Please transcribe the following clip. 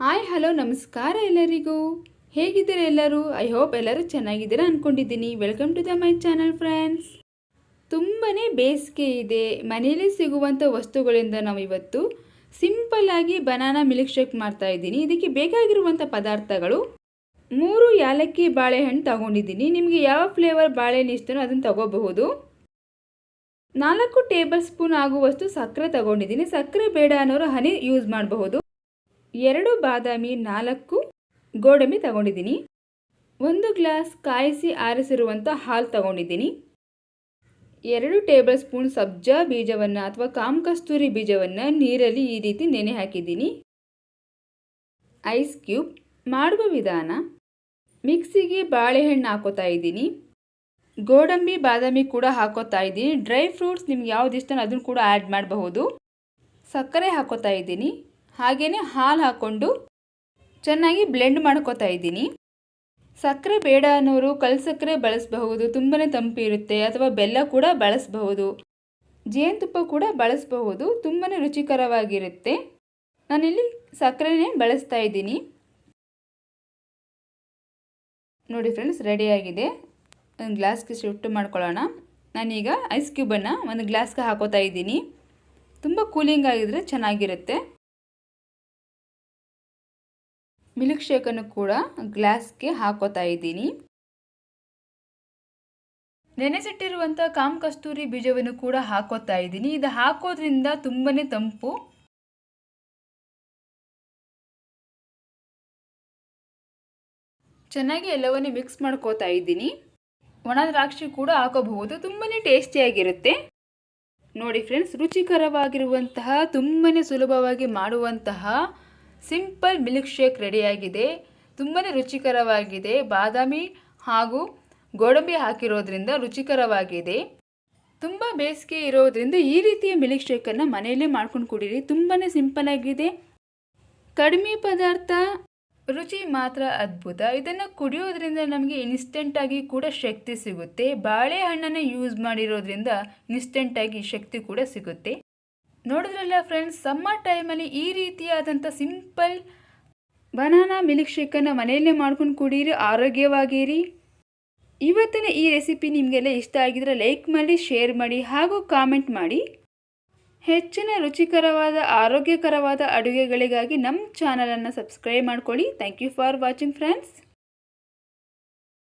Hi, hello, ನಮಸ್ಕಾರ ಎಲ್ಲರಿಗೂ. ಹೇಗಿದ್ದೀರಾ ಎಲ್ಲರೂ? ಐ ಹೋಪ್ ಎಲ್ಲರೂ ಚೆನ್ನಾಗಿದ್ದೀರಾ ಅಂದ್ಕೊಂಡಿದ್ದೀನಿ welcome to the my channel friends. ತುಂಬಾ ಬೇಸಿಗೆ ಇದೆ. ಮನೆಯಲ್ಲಿ ಸಿಗುವಂಥ ವಸ್ತುಗಳಿಂದ ನಾವು ಇವತ್ತು ಸಿಂಪಲ್ ಆಗಿ ಬನಾನಾ ಮಿಲ್ಕ್ ಶೇಕ್ ಮಾಡ್ತಾ ಇದ್ದೀನಿ. ಇದಕ್ಕೆ ಬೇಕಾಗಿರುವಂಥ ಪದಾರ್ಥಗಳು. ಮೂರು ಯಾಲಕ್ಕಿ ಬಾಳೆಹಣ್ಣು ತಗೊಂಡಿದ್ದೀನಿ. ನಿಮಗೆ ಯಾವ ಫ್ಲೇವರ್ ಬಾಳೆಹಣ್ಣು ಇಷ್ಟನೋ ಅದನ್ನು ತಗೋಬಹುದು. ನಾಲ್ಕು ಟೇಬಲ್ ಸ್ಪೂನ್ ಆಗುವಷ್ಟು ಸಕ್ಕರೆ ತಗೊಂಡಿದ್ದೀನಿ. ಸಕ್ಕರೆ ಬೇಡ ಅನ್ನೋರು ಹನಿ ಯೂಸ್ ಮಾಡಬಹುದು. ಎರಡು ಬಾದಾಮಿ ನಾಲ್ಕು ಗೋಡಂಬಿ ತಗೊಂಡಿದ್ದೀನಿ. ಒಂದು ಗ್ಲಾಸ್ ಕಾಯಿಸಿ ಆರಿಸಿರುವಂಥ ಹಾಲು ತಗೊಂಡಿದ್ದೀನಿ. ಎರಡು ಟೇಬಲ್ ಸ್ಪೂನ್ ಸಬ್ಜಾ ಬೀಜವನ್ನು ಅಥವಾ ಕಾಮಕಸ್ತೂರಿ ಬೀಜವನ್ನು ನೀರಲ್ಲಿ ಈ ರೀತಿ ನೆನೆ ಹಾಕಿದ್ದೀನಿ. ಐಸ್ ಕ್ಯೂಬ್ ಮಾಡುವ ವಿಧಾನ, ಮಿಕ್ಸಿಗೆ ಬಾಳೆಹಣ್ಣು ಹಾಕೋತಾ ಇದ್ದೀನಿ. ಗೋಡಂಬಿ, ಬಾದಾಮಿ ಕೂಡ ಹಾಕೋತಾ ಇದ್ದೀನಿ. ಡ್ರೈ ಫ್ರೂಟ್ಸ್ ನಿಮ್ಗೆ ಯಾವ್ದು ಇಷ್ಟ ಅದನ್ನು ಕೂಡ ಆ್ಯಡ್ ಮಾಡಬಹುದು. ಸಕ್ಕರೆ ಹಾಕೋತಾ ಇದ್ದೀನಿ. ಹಾಗೆಯೇ ಹಾಲು ಹಾಕ್ಕೊಂಡು ಚೆನ್ನಾಗಿ ಬ್ಲೆಂಡ್ ಮಾಡ್ಕೋತಾ ಇದ್ದೀನಿ. ಸಕ್ಕರೆ ಬೇಡ ಅನ್ನೋರು ಕಲ್ ಸಕ್ಕರೆ ಬಳಸಬಹುದು ತುಂಬಾ ತಂಪು ಇರುತ್ತೆ, ಅಥವಾ ಬೆಲ್ಲ ಕೂಡ ಬಳಸಬಹುದು. ಜೇನುತುಪ್ಪ ಕೂಡ ಬಳಸಬಹುದು ತುಂಬಾ ರುಚಿಕರವಾಗಿರುತ್ತೆ. ನಾನಿಲ್ಲಿ ಸಕ್ಕರೆನೇ ಬಳಸ್ತಾ ಇದ್ದೀನಿ. ನೋಡಿ ಫ್ರೆಂಡ್ಸ್ ರೆಡಿಯಾಗಿದೆ ಒಂದು ಗ್ಲಾಸ್ಗೆ ಶಿಫ್ಟ್ ಮಾಡ್ಕೊಳ್ಳೋಣ. ನಾನೀಗ ಐಸ್ ಕ್ಯೂಬನ್ನು ಒಂದು ಗ್ಲಾಸ್ಗೆ ಹಾಕೋತಾ ಇದ್ದೀನಿ. ತುಂಬ ಕೂಲಿಂಗ್ ಆಗಿದ್ರೆ ಚೆನ್ನಾಗಿರುತ್ತೆ. ಮಿಲ್ಕ್ ಶೇಕನ್ನು ಕೂಡ ಗ್ಲಾಸ್ಗೆ ಹಾಕೋತಾ ಇದ್ದೀನಿ. ನೆನೆಸಿಟ್ಟಿರುವಂಥ ಕಾಮ್ ಕಸ್ತೂರಿ ಬೀಜವನ್ನು ಕೂಡ ಹಾಕೋತಾ ಇದ್ದೀನಿ. ಇದು ಹಾಕೋದ್ರಿಂದ ತುಂಬಾ ತಂಪು. ಚೆನ್ನಾಗಿ ಎಲ್ಲವನ್ನೇ ಮಿಕ್ಸ್ ಮಾಡ್ಕೋತಾ ಇದ್ದೀನಿ. ಒಣ ದ್ರಾಕ್ಷಿ ಕೂಡ ಹಾಕೋಬಹುದು. ತುಂಬಾ ಟೇಸ್ಟಿಯಾಗಿರುತ್ತೆ. ನೋಡಿ ಫ್ರೆಂಡ್ಸ್, ರುಚಿಕರವಾಗಿರುವಂತಹ ತುಂಬಾ ಸುಲಭವಾಗಿ ಮಾಡುವಂತಹ ಸಿಂಪಲ್ ಮಿಲ್ಕ್ ಶೇಕ್ ರೆಡಿಯಾಗಿದೆ. ತುಂಬಾ ರುಚಿಕರವಾಗಿದೆ. ಬಾದಾಮಿ ಹಾಗೂ ಗೋಡಂಬಿ ಹಾಕಿರೋದ್ರಿಂದ ರುಚಿಕರವಾಗಿದೆ. ತುಂಬ ಬೇಸಿಗೆ ಇರೋದ್ರಿಂದ ಈ ರೀತಿಯ ಮಿಲ್ಕ್ ಶೇಕನ್ನು ಮನೆಯಲ್ಲೇ ಮಾಡ್ಕೊಂಡು ಕುಡೀರಿ. ತುಂಬಾ ಸಿಂಪಲ್ ಆಗಿದೆ. ಕಡಿಮೆ ಪದಾರ್ಥ, ರುಚಿ ಮಾತ್ರ ಅದ್ಭುತ. ಇದನ್ನು ಕುಡಿಯೋದ್ರಿಂದ ನಮಗೆ ಇನ್ಸ್ಟೆಂಟಾಗಿ ಕೂಡ ಶಕ್ತಿ ಸಿಗುತ್ತೆ. ಬಾಳೆಹಣ್ಣನ್ನು ಯೂಸ್ ಮಾಡಿರೋದ್ರಿಂದ ಇನ್ಸ್ಟೆಂಟಾಗಿ ಶಕ್ತಿ ಕೂಡ ಸಿಗುತ್ತೆ. ನೋಡಿದ್ರಲ್ಲ ಫ್ರೆಂಡ್ಸ್ ಸಮ್ಮರ್ ಟೈಮಲ್ಲಿ ಈ ರೀತಿಯಾದಂಥ ಸಿಂಪಲ್ ಬನಾನಾ ಮಿಲ್ಕ್ ಶೇಕನ್ನು ಮನೆಯಲ್ಲೇ ಮಾಡ್ಕೊಂಡು ಕುಡೀರಿ, ಆರೋಗ್ಯವಾಗಿರಿ. ಇವತ್ತಿನ ಈ ರೆಸಿಪಿ ನಿಮಗೆಲ್ಲ ಇಷ್ಟ ಆಗಿದ್ರೆ ಲೈಕ್ ಮಾಡಿ ಶೇರ್ ಮಾಡಿ ಹಾಗೂ ಕಾಮೆಂಟ್ ಮಾಡಿ. ಹೆಚ್ಚಿನ ರುಚಿಕರವಾದ, ಆರೋಗ್ಯಕರವಾದ ಅಡುಗೆಗಳಿಗಾಗಿ ನಮ್ಮ ಚಾನಲನ್ನು ಸಬ್ಸ್ಕ್ರೈಬ್ ಮಾಡ್ಕೊಳ್ಳಿ. Thank you for watching friends